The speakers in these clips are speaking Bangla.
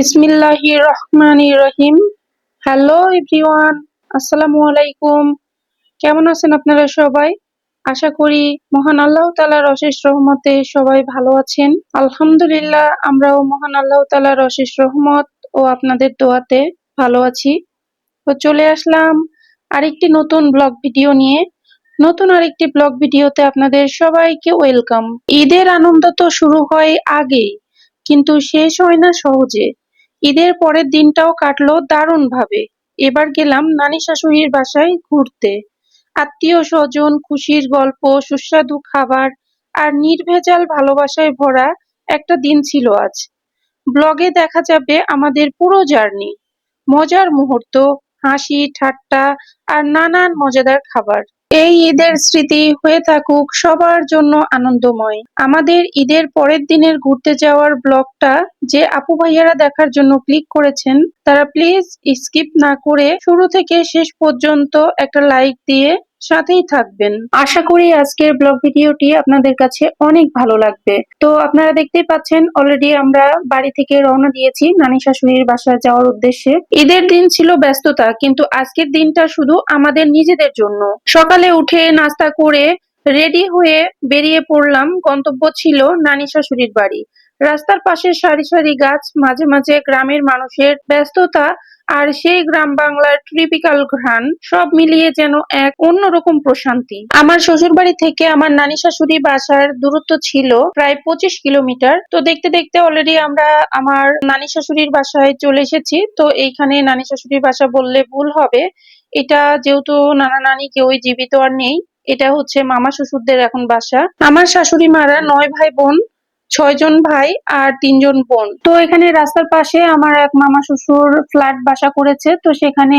বিসমিল্লাহির রহমানির রহিম হ্যালো এভরিওয়ান, আসসালামু আলাইকুম। কেমন আছেন আপনারা সবাই? আশা করি মহান আল্লাহ তালার অশেষ রহমতে সবাই ভালো আছেন। আলহামদুলিল্লাহ, আমরাও মহান আল্লাহ তালার অশেষ রহমত ও আপনাদের দোয়াতে ভালো আছি। তো চলে আসলাম আরেকটি নতুন ব্লগ ভিডিও নিয়ে। নতুন আরেকটি ব্লগ ভিডিওতে আপনাদের সবাইকে ওয়েলকাম। ঈদের আনন্দ তো শুরু হয় আগেই, কিন্তু শেষ হয় না সহজে। ঈদের পরের দিনটাও কাটলো দারুণ ভাবে এবার গেলাম নানি শাশুড়ির বাসায় ঘুরতে। আত্মীয় স্বজন, খুশির গল্প, সুস্বাদু খাবার আর নির্ভেজাল ভালোবাসায় ভরা একটা দিন ছিল আজ। ব্লগে দেখা যাবে আমাদের পুরো জার্নি। মজার মুহূর্ত, হাসি, ঠাট্টা আর নানান মজাদার খাবার। এই ঈদের স্মৃতি হয়ে থাকুক সবার জন্য আনন্দময়। আমাদের ঈদের পরের দিনের ঘুরতে যাওয়ার ব্লগটা যে আপু ভাইয়ারা দেখার জন্য ক্লিক করেছেন, তারা প্লিজ স্কিপ না করে শুরু থেকে শেষ পর্যন্ত একটা লাইক দিয়ে সাথেই থাকবেন। আশা করি আজকের ব্লগ ভিডিওটি আপনাদের কাছে অনেক ভালো লাগবে। তো আপনারা দেখতেই পাচ্ছেন অলরেডি আমরা বাড়ি থেকে রওনা দিয়েছি নানি শাশুড়ির বাসায় যাওয়ার উদ্দেশ্যে। ঈদের দিন ছিল ব্যস্ততা, কিন্তু আজকের দিনটা শুধু আমাদের নিজেদের জন্য। সকালে উঠে নাস্তা করে রেডি হয়ে বেরিয়ে পড়লাম, গন্তব্য ছিল নানি শাশুড়ির বাড়ি। রাস্তার পাশে সারি সারি গাছ, মাঝে মাঝে গ্রামের মানুষের ব্যস্ততা আর সেই গ্রাম বাংলার ট্রিপিক্যাল ঘ্রাণ সব মিলিয়ে যেন এক অন্যরকম প্রশান্তি। আমার শ্বশুর বাড়ি থেকে আমার নানি শাশুড়ি বাসার দূরত্ব ছিল প্রায় পঁচিশ কিলোমিটার। তো দেখতে দেখতে অলরেডি আমরা আমার নানি শাশুড়ির বাসায় চলে এসেছি। তো এইখানে নানি শাশুড়ির বাসা বললে ভুল হবে। এটা যেহেতু নানা নানি কেউই জীবিত আর নেই, এটা হচ্ছে মামা শ্বশুরদের এখন বাসা। আমার শাশুড়ি মারা নয় ভাই বোন। ছয়জন ভাই আর তিনজন বোন। তো এখানে রাস্তার পাশে আমার এক মামা শ্বশুর ফ্ল্যাট বাসা করেছে, তো সেখানে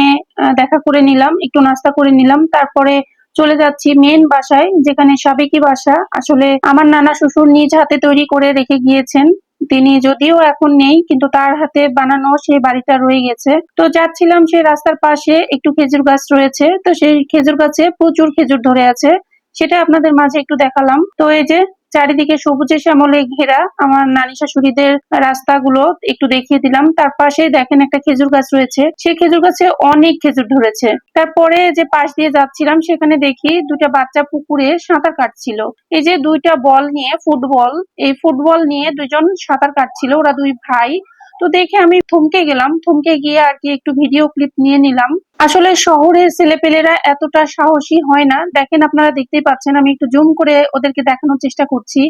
দেখা করে নিলাম, একটু নাস্তা করে নিলাম। তারপরে চলে যাচ্ছি মেন বাসায়, যেখানে সাবেকি বাসা। আসলে আমার নানা শ্বশুর নিজ হাতে তৈরি করে রেখে গিয়েছেন। তিনি যদিও এখন নেই, কিন্তু তার হাতে বানানো সেই বাড়িটা রয়ে গেছে। তো যাচ্ছিলাম সেই রাস্তার পাশে, একটু খেজুর গাছ রয়েছে। তো সেই খেজুর গাছে প্রচুর খেজুর ধরে আছে। সেটা আপনাদের মাঝে একটু দেখালাম। তো এই যে চারিদিকে সবুজে শ্যামলে ঘেরা আমার নানি শাশুড়িদের রাস্তাগুলো একটু দেখিয়ে দিলাম। তার পাশে দেখেন একটা খেজুর গাছ রয়েছে। সেই খেজুর গাছে অনেক খেজুর ধরেছে। তারপরে যে পাশ দিয়ে যাচ্ছিলাম, সেখানে দেখি দুটা বাচ্চা পুকুরে সাঁতার কাটছিল। এই যে দুইটা বল নিয়ে ফুটবল, এই ফুটবল নিয়ে দুজন সাঁতার কাটছিল। ওরা দুই ভাই তো দেখে আমি থমকে গেলাম। থমকে গিয়ে আর কি একটু ভিডিও ক্লিপ নিয়ে নিলাম। আসলে শহরের ছেলেপেলেরা এতটা সাহসী হয় না। দেখেন আপনারা দেখতেই পাচ্ছেন, আমি একটু জুম করে ওদেরকে দেখানোর চেষ্টা করছি।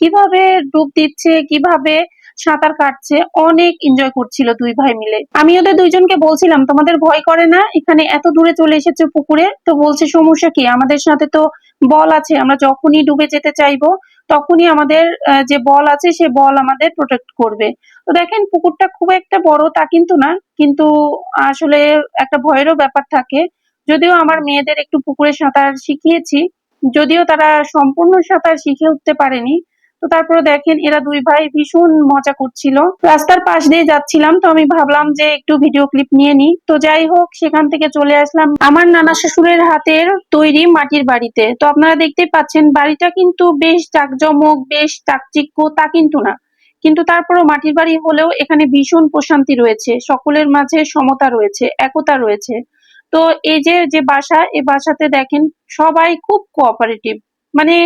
কীভাবে ডুব দিচ্ছে, কীভাবে সাঁতার কাটছে, অনেক এনজয় করছিল দুই ভাই মিলে। আমি ওদের দুইজনকে বলছিলাম, তোমাদের ভয় করে না? এখানে এত দূরে চলে এসেছে পুকুরে? তো বলছে, সমস্যা কি? আমাদের সাথে তো বল আছে। আমরা যখনই ডুবে যেতে চাইব, তখনই আমাদের যে বল আছে, সে বল আমাদের প্রোটেক্ট করবে। তো দেখেন, পুকুরটা খুব একটা বড় তা কিন্তু না। কিন্তু আসলে একটা ভয়েরও ব্যাপার থাকে। যদিও আমার মেয়েদের একটু পুকুরে সাঁতার শিখিয়েছি, যদিও তারা সম্পূর্ণ সাঁতার শিখে উঠতে পারেনি। তো তারপরে দেখেন, এরা দুই ভাই ভীষণ মজা করছিল। রাস্তার পাশ দিয়ে যাচ্ছিলাম, তো আমি ভাবলাম যে একটু ভিডিও ক্লিপ নিয়ে নিই। তো যাই হোক, সেখান থেকে চলে আসলাম আমার নানা শ্বশুরের হাতের তৈরি মাটির বাড়িতে। তো আপনারা দেখতেই পাচ্ছেন, বাড়িটা কিন্তু বেশ জাকজমক, বেশ চাকচিক্য তা কিন্তু না। কিন্তু তারপরও মাটির বাড়ি হলেও এখানে ভীষণ প্রশান্তি রয়েছে, সকলের মাঝে সমতা রয়েছে, একতা রয়েছে। তো এই যে যে বাসা এই বাসাতে দেখেন সবাই খুব কোঅপারেটিভ মানে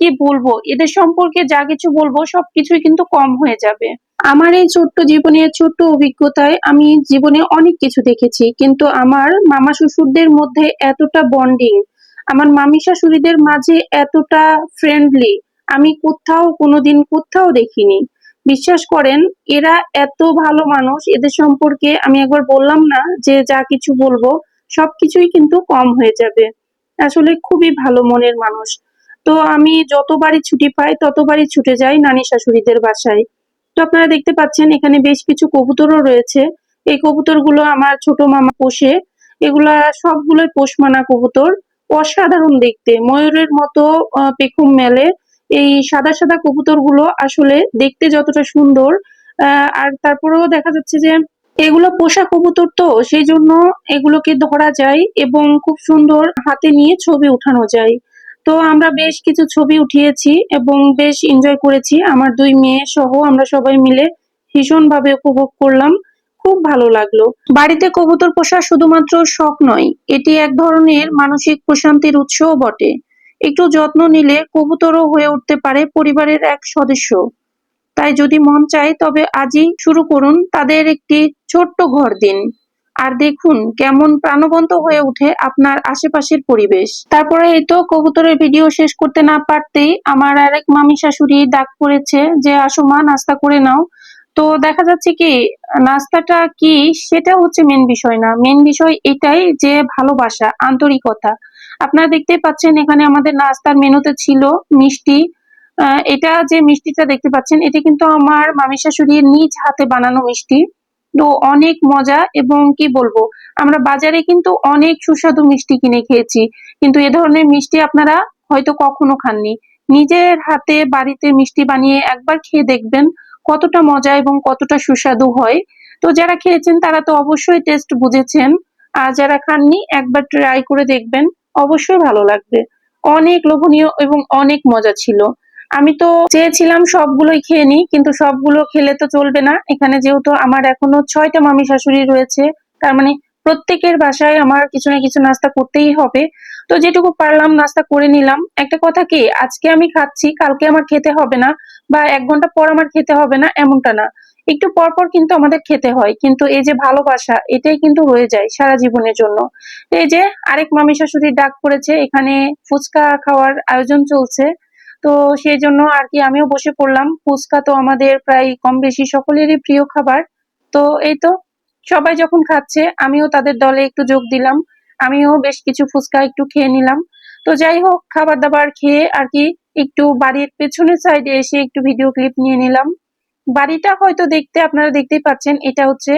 কি বলব, এদের সম্পর্কে যা কিছু বলব সবকিছুই কিন্তু কম হয়ে যাবে। আমার এই ছোট্ট জীবনের ছোট্ট অভিজ্ঞতায় আমি জীবনে অনেক কিছু দেখেছি, কিন্তু আমার মামা শ্বশুরদের মধ্যে এতটা বন্ডিং আমার মামি শাশুড়িদের মাঝে এতটা ফ্রেন্ডলি আমি কোথাও কোনোদিন কোথাও দেখিনি। বিশ্বাস করেন, এরা এত ভালো মানুষ, এদের সম্পর্কে আমি একবার বললাম না যে যা কিছু বলব, সবকিছুই কিন্তু কম হয়ে যাবে। আসলে খুবই ভালো মনের মানুষ। তো আমি যতবারই ছুটি পাই, ততবারই ছুটে যাই নানি শাশুড়িদের বাসায়। তো আপনারা দেখতে পাচ্ছেন, এখানে বেশ কিছু কবুতরও রয়েছে। এই কবুতরগুলো আমার ছোট মামা পোষে। এগুলা সবগুলোই পোষ মানা কবুতর। অসাধারণ দেখতে। ময়ূরের মতো পেখম মেলে। এই সাদা সাদা কবুতরগুলো আসলে দেখতে যতটা সুন্দর আর তারপরেও দেখা যাচ্ছে যে এগুলো পোষা কবুতর তো, সেই জন্য এগুলোকে ধরা যায় এবং খুব সুন্দর হাতে নিয়ে ছবি উঠানো যায়। তো আমরা বেশ কিছু ছবি উঠিয়েছি এবং বেশ এনজয় করেছি। আমার দুই মেয়ে সহ আমরা সবাই মিলে ভীষণ ভাবে উপভোগ করলাম। খুব ভালো লাগল। বাড়িতে কবুতর পোষা শুধুমাত্র শখ নয়, এটি এক ধরনের মানসিক প্রশান্তির উৎসও বটে। একটু যত্ন নিলে কবুতরও হয়ে উঠতে পারে পরিবারের এক সদস্য। তাই যদি মন চায়, তবে আজই শুরু করুন তাদের একটি ছোট্ট ঘর দিন। আর দেখুন কেমন প্রাণবন্ত হয়ে ওঠে আপনার আশেপাশের পরিবেশ। তারপরে এই তো কবুতরের ভিডিও শেষ করতে না পারতেই আমার আরেক মামি শাশুড়ি ডাক পড়েছে যে, আসো মা, নাস্তা করে নাও। তো দেখা যাচ্ছে কি, নাস্তাটা কি, সেটা হচ্ছে মেন বিষয় না। মেন বিষয় এটাই যে, ভালোবাসা, আন্তরিকতা। আপনারা দেখতেই পাচ্ছেন, এখানে আমাদের নাস্তার মেনুতে ছিল মিষ্টি। এটা যে মিষ্টিটা দেখতে পাচ্ছেন, এটা কিন্তু আমার মামি শাশুড়ির নিজ হাতে বানানো মিষ্টি। তো অনেক মজা এবং কি বলব, আমরা বাজারে কিন্তু অনেক সুস্বাদু মিষ্টি কিনে খেয়েছি। কিন্তু এ ধরনের মিষ্টি আপনারা হয়তো কখনো খাননি। নিজের হাতে বাড়িতে মিষ্টি বানিয়ে একবার খেয়ে দেখবেন কতটা মজা এবং কতটা সুস্বাদু হয়। তো যারা খেয়েছেন তারা তো অবশ্যই টেস্ট বুঝেছেন। আর যারা খাননি, একবার ট্রাই করে দেখবেন। অবশ্যই ভালো লাগবে। অনেক লোভনীয় এবং অনেক মজা ছিল। আমি তো চেয়েছিলাম সবগুলোই খেয়ে নিই, কিন্তু সবগুলো খেলে তো চলবে না। এখানে যেহেতু আমার এখনও ছয়টা মামি শাশুড়ি রয়েছে, তার মানে প্রত্যেকের বাসায় আমার কিছু না কিছু নাস্তা করতেই হবে। তো যেটুকু পারলাম নাস্তা করে নিলাম। একটা কথা কি, আজকে আমি খাচ্ছি, কালকে আমার খেতে হবে না, বা এক ঘণ্টা পর আমার খেতে হবে না, এমনটা না। একটু পর পর কিন্তু আমাদের খেতে হয়। কিন্তু এই যে ভালোবাসা, এটাই কিন্তু রয়ে যায় সারা জীবনের জন্য। এই যে আরেক মামি শাশুড়ির ডাক পড়েছে, এখানে ফুচকা খাওয়ার আয়োজন চলছে। তো সেই জন্য আর কি আমিও বসে পড়লাম। ফুচকা তো আমাদের প্রায় কম বেশি সকলেরই প্রিয় খাবার। তো এই তো, সবাই যখন খাচ্ছে, আমিও তাদের দলে একটু যোগ দিলাম। আমিও বেশ কিছু ফুচকা একটু খেয়ে নিলাম। তো যাই হোক, খাবার দাবার খেয়ে আর কি একটু বাড়ির পেছনের সাইডে এসে একটু ভিডিও ক্লিপ নিয়ে নিলাম। বাড়িটা হয়তো দেখতে আপনারা দেখতেই পাচ্ছেন, এটা হচ্ছে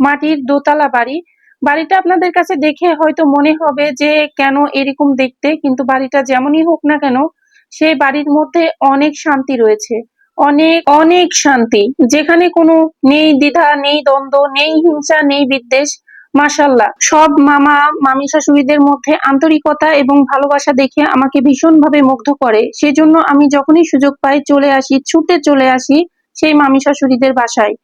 মাটির দোতলা বাড়ি। বাড়িটা আপনাদের কাছে দেখে হয়তো মনে হবে যে কেন এরকম দেখতে, কিন্তু বাড়িটা যেমনই হোক না কেন, সেই বাড়ির মধ্যে অনেক শান্তি রয়েছে। অনেক অনেক শান্তি। যেখানে কোনো নেই দ্বিধা, নেই দ্বন্দ্ব, নেই হিংসা, নেই বিদ্বেষ মাশাল্লাহ সব মামা, মামি শাশুড়িদের মধ্যে আন্তরিকতা এবং ভালোবাসা দেখে আমাকে ভীষণভাবে মুগ্ধ করে। সেজন্য আমি যখনই সুযোগ পাই চলে আসি, ছুটে চলে আসি। সেই মামি শাশুড়িদের বাসায়।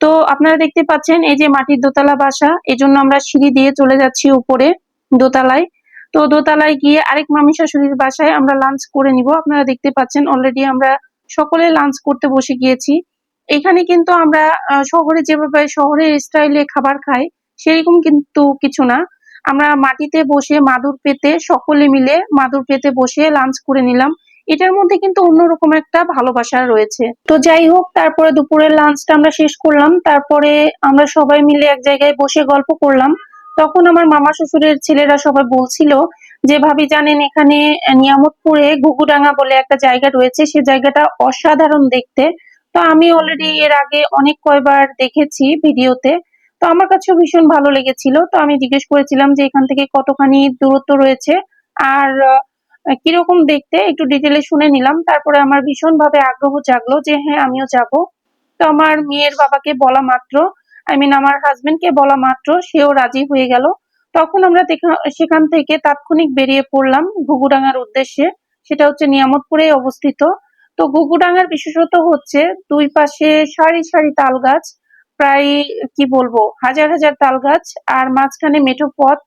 তো আপনারা দেখতে পাচ্ছেন, এই যে মাটির দোতলা বাসা, এজন্য আমরা সিঁড়ি দিয়ে চলে যাচ্ছি উপরে দোতলায়। তো দোতলায় গিয়ে আরেক মামি শাশুড়ির বাসায় আমরা লাঞ্চ করে নিব। আপনারা দেখতে পাচ্ছেন অলরেডি আমরা সকলে লাঞ্চ করতে বসে গিয়েছি। এখানে কিন্তু আমরা শহরে যেভাবে শহরের স্টাইলে খাবার খাই, সেরকম কিন্তু কিছু না। আমরা মাটিতে বসে মাদুর পেতে সকলে মিলে মাদুর পেতে বসে লাঞ্চ করে নিলাম। এটার মধ্যে কিন্তু অন্যরকম একটা ভালোবাসা রয়েছে। তো যাই হোক, তারপরে দুপুরের লাঞ্চটা আমরা শেষ করলাম। তারপরে আমরা সবাই মিলে এক জায়গায় বসে গল্প করলাম। তখন আমার মামা শ্বশুরের ছেলেরা সবাই বলছিল যে, ভাবি, জানেন এখানে নিয়ামতপুরে ঘুঘুডাঙ্গা বলে একটা জায়গা রয়েছে। সে জায়গাটা অসাধারণ দেখতে। তো আমি অলরেডি এর আগে অনেক কয়বার দেখেছি ভিডিওতে। তো আমার কাছেও ভীষণ ভালো লেগেছিল। তো আমি জিজ্ঞেস করেছিলাম যে, এখান থেকে কতখানি দূরত্ব রয়েছে? আর কীরকম দেখতে, একটু ডিটেলে শুনে নিলাম। তারপরে আমার ভীষণ ভাবে আগ্রহ জাগলো যে হ্যাঁ আমিও যাব। তো আমার মেয়ের বাবাকে বলা মাত্র আই মিন আমার হাজবেন্ডকে বলা মাত্র, সেও রাজি হয়ে গেল। তখন আমরা সেখান থেকে তাৎক্ষণিক বেরিয়ে পড়লাম ঘুঘুডাঙ্গার উদ্দেশ্যে। সেটা হচ্ছে নিয়ামতপুরে অবস্থিত। তো ঘুঘুডাঙ্গার বিশেষত হচ্ছে দুই পাশে সারি সারি তাল গাছ, প্রায়, কি বলব, হাজার হাজার তাল গাছ, আর মাঝখানে মেঠো পথ।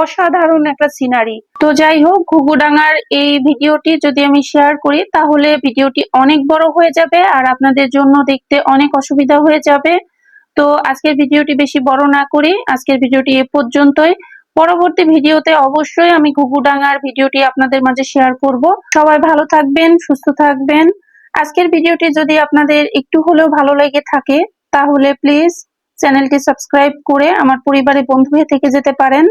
অসাধারণ একটা সিনারি তো যাই হোক, ঘুঘুডাঙ্গার এই ভিডিওটি যদি আমি শেয়ার করি, তাহলে ভিডিওটি অনেক বড় হয়ে যাবে আর আপনাদের জন্য দেখতে অনেক অসুবিধা হয়ে যাবে। তো আজকের ভিডিওটি বেশি বড় না করি, আজকের ভিডিওটি এ পর্যন্তই। পরবর্তী ভিডিওতে অবশ্যই আমি ঘুঘুডাঙ্গার ভিডিওটি আপনাদের মাঝে শেয়ার করব। সবাই ভালো থাকবেন, সুস্থ থাকবেন। আজকের ভিডিওটি যদি আপনাদের একটু হলেও ভালো লেগে থাকে, তাহলে প্লিজ চ্যানেলটি সাবস্ক্রাইব করে আমার পরিবারের বন্ধু হয়ে থেকে যেতে পারেন।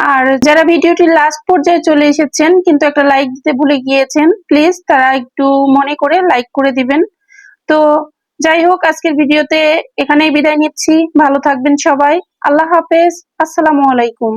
আর যারা ভিডিওটি লাস্ট পর্যায়ে চলে এসেছেন, কিন্তু একটা লাইক দিতে ভুলে গিয়েছেন প্লিজ তারা একটু মনে করে লাইক করে দিবেন। তো যাই হোক, আজকের ভিডিওতে এখানেই বিদায় নিচ্ছি। ভালো থাকবেন সবাই। আল্লাহ হাফেজ। আসসালামু আলাইকুম।